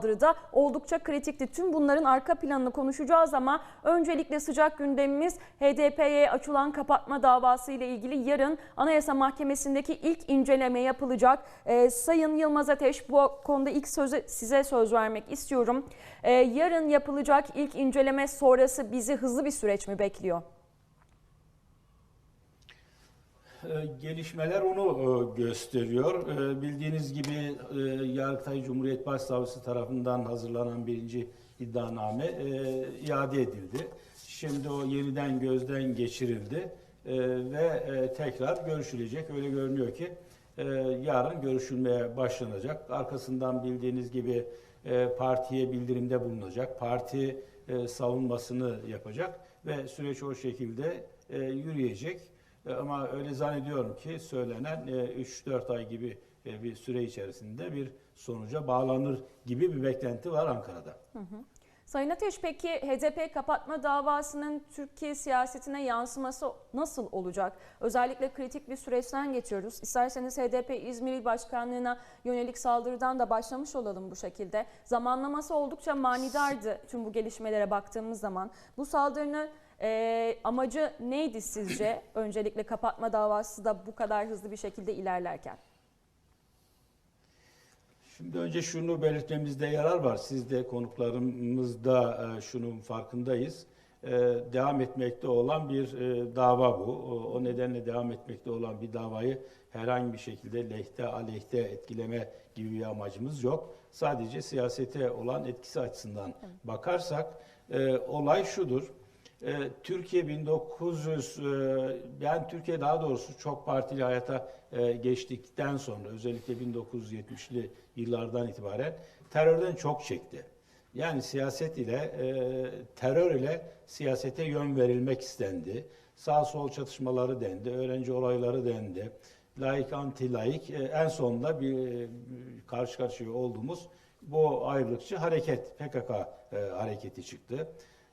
saldırıda oldukça kritikti. Tüm bunların arka planını konuşacağız ama öncelikle sıcak gündemimiz HDP'ye açılan kapatma davası ile ilgili yarın Anayasa Mahkemesi'ndeki ilk inceleme yapılacak. Ee, Sayın Yılmaz Ateş bu konuda ilk sözü size söz vermek istiyorum. Ee, yarın yapılacak ilk inceleme sonrası bizi hızlı bir süreç mi bekliyor? Ee, Gelişmeler onu e, gösteriyor. Ee, Bildiğiniz gibi e, Yargıtay Cumhuriyet Başsavcısı tarafından hazırlanan birinci iddianame e, iade edildi. Şimdi o yeniden gözden geçirildi e, ve e, tekrar görüşülecek. Öyle görünüyor ki e, yarın görüşülmeye başlanacak. Arkasından bildiğiniz gibi e, partiye bildirimde bulunacak. Parti e, savunmasını yapacak ve süreç o şekilde e, yürüyecek. E, Ama öyle zannediyorum ki söylenen e, 3-4 ay gibi e, bir süre içerisinde bir sonuca bağlanır gibi bir beklenti var Ankara'da. Sayın Ateş peki HDP kapatma davasının Türkiye siyasetine yansıması nasıl olacak? Özellikle kritik bir süreçten geçiyoruz. İsterseniz HDP İzmir İl Başkanlığı'na yönelik saldırıdan da başlamış olalım bu şekilde. Zamanlaması oldukça manidardı tüm bu gelişmelere baktığımız zaman. Bu saldırının e, amacı neydi sizce? Öncelikle kapatma davası da bu kadar hızlı bir şekilde ilerlerken. Şimdi önce şunu belirtmemizde yarar var. Siz de konuklarımız da e, şunun farkındayız. E, Devam etmekte olan bir e, dava bu. O- nedenle devam etmekte olan bir davayı herhangi bir şekilde lehte aleyhte etkileme gibi bir amacımız yok. Sadece siyasete olan etkisi açısından bakarsak olay şudur. E, Türkiye 1900 e, yani Türkiye daha doğrusu çok partili hayata e, geçtikten sonra özellikle 1970'li yıllardan itibaren terörden çok çekti. Yani siyaset ile e, terör ile siyasete yön verilmek istendi. Sağ sol çatışmaları dendi, öğrenci olayları dendi. Laik anti laik e, en sonunda bir e, karşı karşıya olduğumuz bu ayrılıkçı hareket PKK e, hareketi çıktı.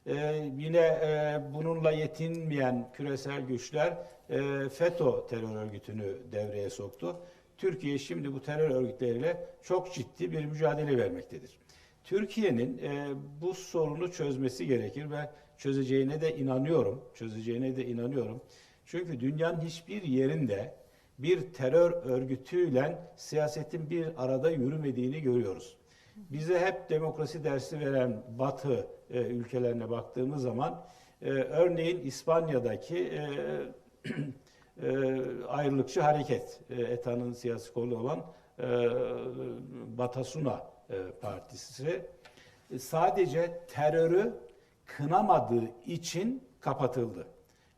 Ee, yine e, bununla yetinmeyen küresel güçler e, FETÖ terör örgütünü devreye soktu. Türkiye şimdi bu terör örgütleriyle çok ciddi bir mücadele vermektedir. Türkiye'nin e, bu sorunu çözmesi gerekir ve çözeceğine de inanıyorum. Çözeceğine de inanıyorum. Çünkü dünyanın hiçbir yerinde bir terör örgütüyle siyasetin bir arada yürümediğini görüyoruz. Bize hep demokrasi dersi veren Batı e, ülkelerine baktığımız zaman e, örneğin İspanya'daki e, e, ayrılıkçı hareket, e, ETA'nın siyasi kolu olan e, Batasuna e, Partisi e, sadece terörü kınamadığı için kapatıldı.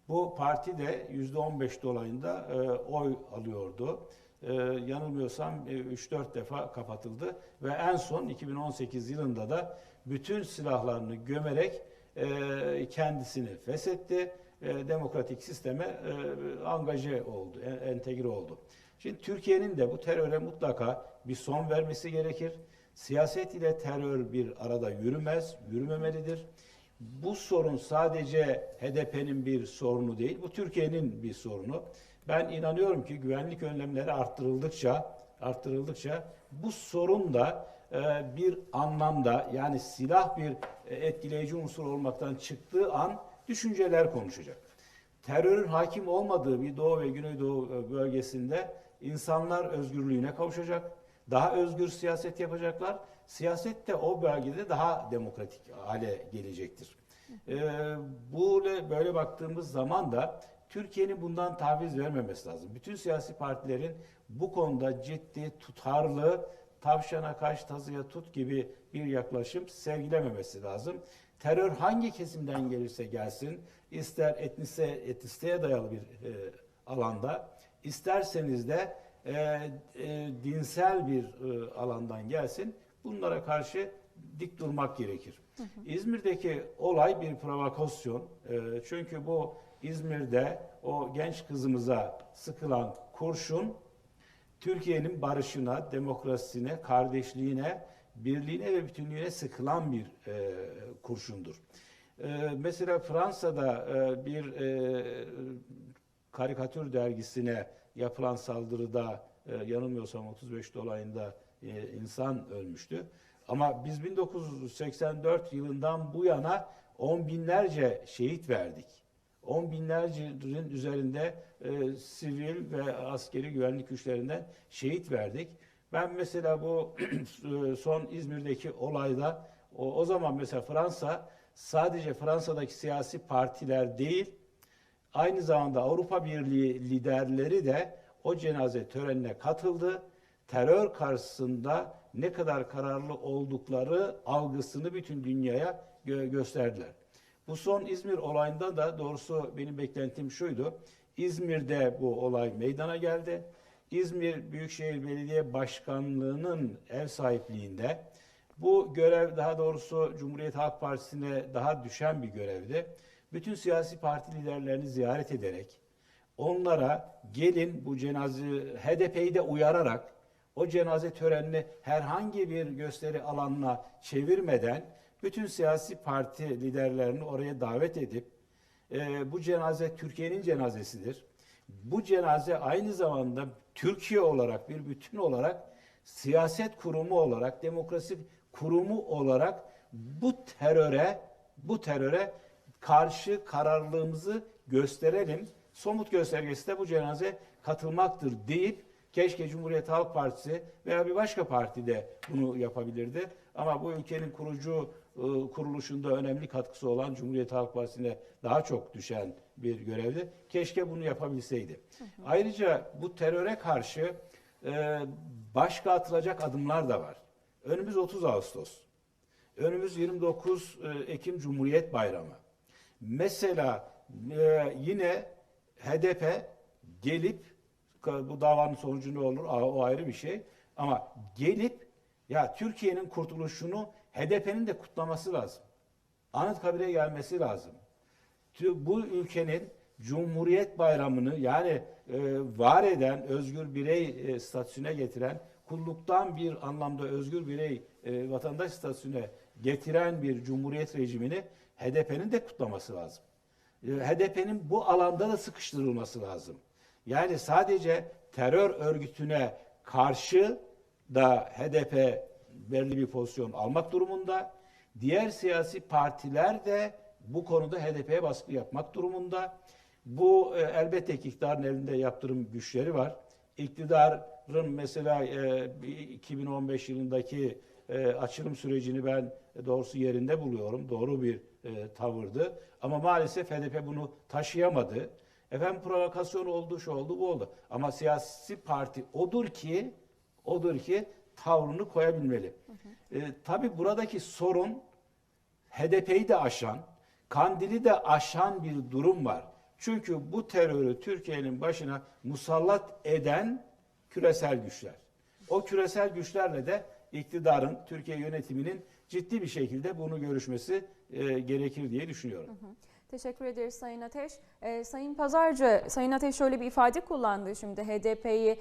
Bu parti de %15 dolayında e, oy alıyordu. E, yanılmıyorsam e, 3-4 defa kapatıldı ve en son 2018 yılında da bütün silahlarını gömerek e, kendisini feshetti. E, demokratik sisteme e, angaje oldu, en- entegre oldu. Şimdi Türkiye'nin de bu teröre mutlaka bir son vermesi gerekir. Siyaset ile terör bir arada yürümez, yürümemelidir. Bu sorun sadece HDP'nin bir sorunu değil, bu Türkiye'nin bir sorunu. Ben inanıyorum ki güvenlik önlemleri arttırıldıkça, arttırıldıkça bu sorun da e, bir anlamda yani silah bir e, etkileyici unsur olmaktan çıktığı an düşünceler konuşacak. Terörün hakim olmadığı bir Doğu ve Güneydoğu e, bölgesinde insanlar özgürlüğüne kavuşacak. Daha özgür siyaset yapacaklar. Siyaset de o bölgede daha demokratik hale gelecektir. Ee, bu böyle baktığımız zaman da Türkiye'nin bundan taviz vermemesi lazım. Bütün siyasi partilerin bu konuda ciddi, tutarlı, tavşana kaç tazıya tut gibi bir yaklaşım sergilememesi lazım. Terör hangi kesimden gelirse gelsin, ister etnise, etnisiteye dayalı bir e, alanda, isterseniz de e, e, dinsel bir e, alandan gelsin, bunlara karşı dik durmak gerekir. İzmir'deki olay bir provokasyon. E, çünkü bu İzmir'de o genç kızımıza sıkılan kurşun Türkiye'nin barışına, demokrasisine, kardeşliğine, birliğine ve bütünlüğüne sıkılan bir e, kurşundur. E, mesela Fransa'da e, bir e, karikatür dergisine yapılan saldırıda e, yanılmıyorsam 35 dolayında e, insan ölmüştü. Ama biz 1984 yılından bu yana on binlerce şehit verdik. On binlercenin üzerinde e, sivil ve askeri güvenlik güçlerinden şehit verdik. Ben mesela bu son İzmir'deki olayda o, o zaman mesela Fransa sadece Fransa'daki siyasi partiler değil aynı zamanda Avrupa Birliği liderleri de o cenaze törenine katıldı. Terör karşısında ne kadar kararlı oldukları algısını bütün dünyaya gö- gösterdiler. Bu son İzmir olayında da doğrusu benim beklentim şuydu. İzmir'de bu olay meydana geldi. İzmir Büyükşehir Belediye Başkanlığı'nın ev sahipliğinde bu görev daha doğrusu Cumhuriyet Halk Partisi'ne daha düşen bir görevdi. Bütün siyasi parti liderlerini ziyaret ederek onlara gelin bu cenaze HDP'yi de uyararak o cenaze törenini herhangi bir gösteri alanına çevirmeden bütün siyasi parti liderlerini oraya davet edip e, bu cenaze Türkiye'nin cenazesidir. Bu cenaze aynı zamanda Türkiye olarak bir bütün olarak siyaset kurumu olarak demokrasi kurumu olarak bu teröre bu teröre karşı kararlılığımızı gösterelim. Somut göstergesi de bu cenaze katılmaktır deyip keşke Cumhuriyet Halk Partisi veya bir başka parti de bunu yapabilirdi. Ama bu ülkenin kurucu e, kuruluşunda önemli katkısı olan Cumhuriyet Halk Partisi'ne daha çok düşen bir görevdi. Keşke bunu yapabilseydi. Ayrıca bu teröre karşı e, başka atılacak adımlar da var. Önümüz 30 Ağustos. Önümüz 29 e, Ekim Cumhuriyet Bayramı. Mesela e, yine HDP gelip bu davanın sonucu ne olur o ayrı bir şey ama gelip ya Türkiye'nin kurtuluşunu HDP'nin de kutlaması lazım. Anıtkabir'e gelmesi lazım. Bu ülkenin Cumhuriyet Bayramı'nı yani e, var eden özgür birey e, statüsüne getiren kulluktan bir anlamda özgür birey e, vatandaş statüsüne getiren bir cumhuriyet rejimini HDP'nin de kutlaması lazım. E, HDP'nin bu alanda da sıkıştırılması lazım. Yani sadece terör örgütüne karşı da HDP belli bir pozisyon almak durumunda. Diğer siyasi partiler de bu konuda HDP'ye baskı yapmak durumunda. Bu e, elbette ki iktidarın elinde yaptırım güçleri var. İktidarın mesela e, 2015 yılındaki e, açılım sürecini ben doğrusu yerinde buluyorum. Doğru bir e, tavırdı. Ama maalesef HDP bunu taşıyamadı. Efendim provokasyon oldu, şu oldu, bu oldu. Ama siyasi parti odur ki, odur ki tavrını koyabilmeli. E, tabii buradaki sorun HDP'yi de aşan, Kandil'i de aşan bir durum var. Çünkü bu terörü Türkiye'nin başına musallat eden küresel güçler. O küresel güçlerle de iktidarın, Türkiye yönetiminin ciddi bir şekilde bunu görüşmesi e, gerekir diye düşünüyorum. Teşekkür ederiz Sayın Ateş. Ee, Sayın Pazarcı, Sayın Ateş şöyle bir ifade kullandı şimdi HDP'yi